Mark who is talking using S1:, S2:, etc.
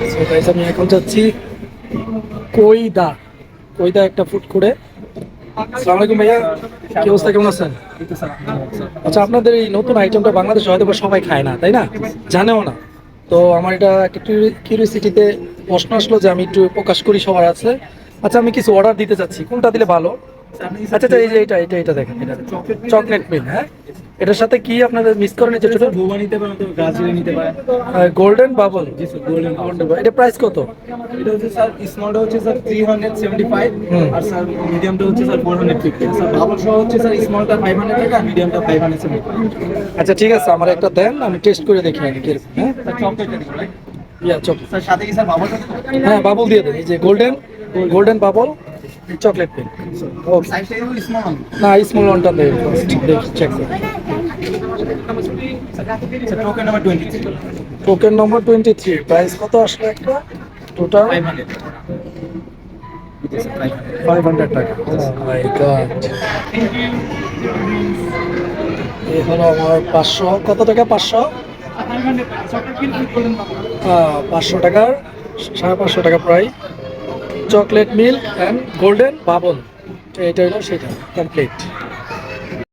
S1: আমি এখন যাচ্ছি কইদা কইদা একটা ফুড করে আসসালামু আলাইকুম ভাইয়া, কি অবস্থা, কেমন আছেন? আচ্ছা আপনাদের এই নতুন আইটেমটা বাংলাদেশে হয়তো সবাই খায় না, তাই না? জানেও না। তো আমার এটা একটা কিউরিয়াসিটিতে প্রশ্ন আসলো যে আমি একটু প্রকাশ করি সবার আছে আচ্ছা আমি কিছু অর্ডার দিতে চাচ্ছি। কোনটা দিলে ভালো? আচ্ছা আচ্ছা এই যে এটা এটা এটা দেখেন এটা চকলেট মিল হ্যাঁ? এটার সাথে কি আপনাদের মিস করেন? যে ছোট
S2: নিতে পারেন তো ব্রাজিলে নিতে পারেন।
S1: গোল্ডেন বাবল
S2: জি স্যার গোল্ডেন
S1: এটা প্রাইস কত?
S2: এটা হচ্ছে স্যার স্মলটা হচ্ছে sir three hundred seventy five
S1: হুম।
S2: আর স্যার মিডিয়ামটা হচ্ছে sir four hundred fifty sir bubble সহ হচ্ছে স্যার স্মলটা ফাইভ হান্ড্রেড টাকা মিডিয়ামটা ফাইভ হান্ড্রেড সেভেন্টি
S1: আচ্ছা ঠিক আছে আমার একটা দেন আমি টেস্ট করে দেখি আগে কীরকম হ্যাঁ?
S2: স্যার চকলেটটা
S1: ইয়া চক
S2: স্যার সাথে কি স্যার বাবলটা
S1: হ্যাঁ বাবল দিয়ে দেন এই যে গোল্ডেন গোল্ডেন বাবল চকলেট
S2: একটু স্মল
S1: না স্মল ওয়ানটা ফার্স্ট দেখি চেক করি।
S2: Token number twenty three
S1: price কত আসলো একটা? Total
S2: five hundred
S1: five hundred টাকা। মাই গড এই হলো আমার পাঁচশো। কত টাকা পাঁচশো? পাঁচশো টাকার সাড়ে পাঁচশো টাকা প্রায় chocolate milk and golden bubble এটা হলো সেটা কমপ্লিট